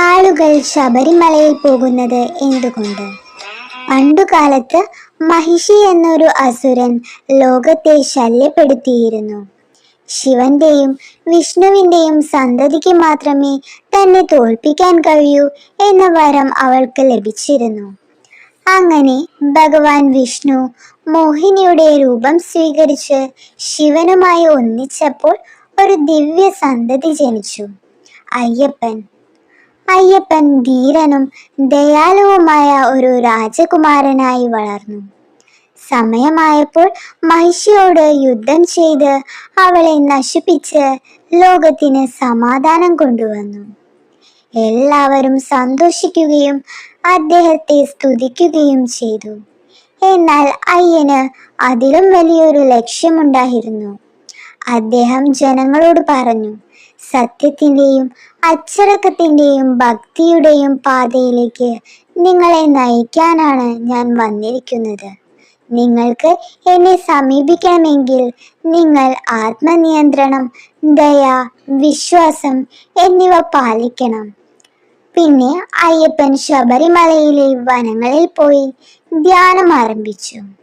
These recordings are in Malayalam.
ആളുകൾ ശബരിമലയിൽ പോകുന്നത് എന്തുകൊണ്ട്? പണ്ടുകാലത്ത് മഹിഷി എന്നൊരു അസുരൻ ലോകത്തെ ശല്യപ്പെടുത്തിയിരുന്നു. ശിവന്റെയും വിഷ്ണുവിന്റെയും സന്തതിക്ക് മാത്രമേ തന്നെ തോൽപ്പിക്കാൻ കഴിയൂ എന്ന വരം അവൾക്ക് ലഭിച്ചിരുന്നു. അങ്ങനെ ഭഗവാൻ വിഷ്ണു മോഹിനിയുടെ രൂപം സ്വീകരിച്ച് ശിവനുമായി ഒന്നിച്ചപ്പോൾ ഒരു ദിവ്യ സന്തതി ജനിച്ചു. അയ്യപ്പൻ അയ്യപ്പൻ ധീരനും ദയാലുവുമായ ഒരു രാജകുമാരനായി വളർന്നു. സമയമായപ്പോൾ മഹിഷിയോട് യുദ്ധം ചെയ്ത് അവളെ നശിപ്പിച്ച് ലോകത്തിന് സമാധാനം കൊണ്ടുവന്നു. എല്ലാവരും സന്തോഷിക്കുകയും അദ്ദേഹത്തെ സ്തുതിക്കുകയും ചെയ്തു. എന്നാൽ അയ്യന് അതിലും വലിയൊരു ലക്ഷ്യമുണ്ടായിരുന്നു. അദ്ദേഹം ജനങ്ങളോട് പറഞ്ഞു സത്യത്തിന്റെയും അച്ചടക്കത്തിന്റെയും ഭക്തിയുടെയും പാതയിലേക്ക് നിങ്ങളെ നയിക്കാനാണ് ഞാൻ വന്നിരിക്കുന്നത്. നിങ്ങൾക്ക് എന്നെ സമീപിക്കണമെങ്കിൽ നിങ്ങൾ ആത്മനിയന്ത്രണം ദയ വിശ്വാസം എന്നിവ പാലിക്കണം. പിന്നെ അയ്യപ്പൻ ശബരിമലയിലെ വനങ്ങളിൽ പോയി ധ്യാനം ആരംഭിച്ചു.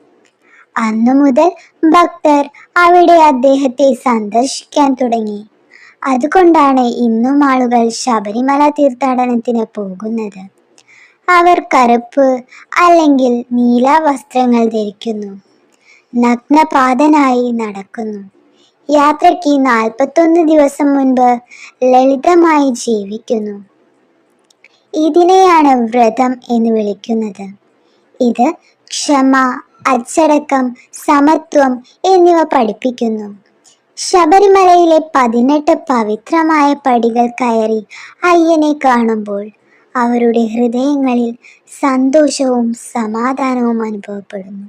അന്നു മുതൽ ഭക്തർ അവിടെ അദ്ദേഹത്തെ സന്ദർശിക്കാൻ തുടങ്ങി. അതുകൊണ്ടാണ് ഇന്നും ആളുകൾ ശബരിമല തീർത്ഥാടനത്തിന് പോകുന്നത്. അവർ കറുപ്പ് അല്ലെങ്കിൽ നീല വസ്ത്രങ്ങൾ ധരിക്കുന്നു. നഗ്നപാതനായി നടക്കുന്നു. യാത്രയ്ക്ക് നാൽപ്പത്തൊന്ന് ദിവസം മുൻപ് ലളിതമായി ജീവിക്കുന്നു. ഇതിനെയാണ് വ്രതം എന്ന് വിളിക്കുന്നത്. ഇത് ക്ഷമ അച്ചടക്കം സമത്വം എന്നിവ പഠിപ്പിക്കുന്നു. ശബരിമലയിലെ പതിനെട്ട് പവിത്രമായ പടികൾ കയറി അയ്യനെ കാണുമ്പോൾ അവരുടെ ഹൃദയങ്ങളിൽ സന്തോഷവും സമാധാനവും അനുഭവപ്പെടുന്നു.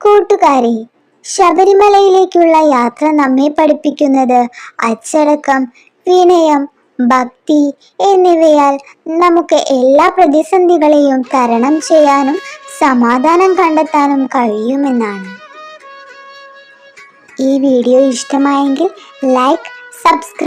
കൂട്ടുകാരെ ശബരിമലയിലേക്കുള്ള യാത്ര നമ്മെ പഠിപ്പിക്കുന്നത് അച്ചടക്കം വിനയം ഭക്തി എന്നിവയാൽ നമുക്ക് എല്ലാ പ്രതിസന്ധികളെയും തരണം ചെയ്യാനും സമാധാനം കണ്ടെത്താനും കഴിയുമെന്നാണ്. ഈ വീഡിയോ ഇഷ്ടമായെങ്കിൽ ലൈക്ക് സബ്സ്ക്രൈബ്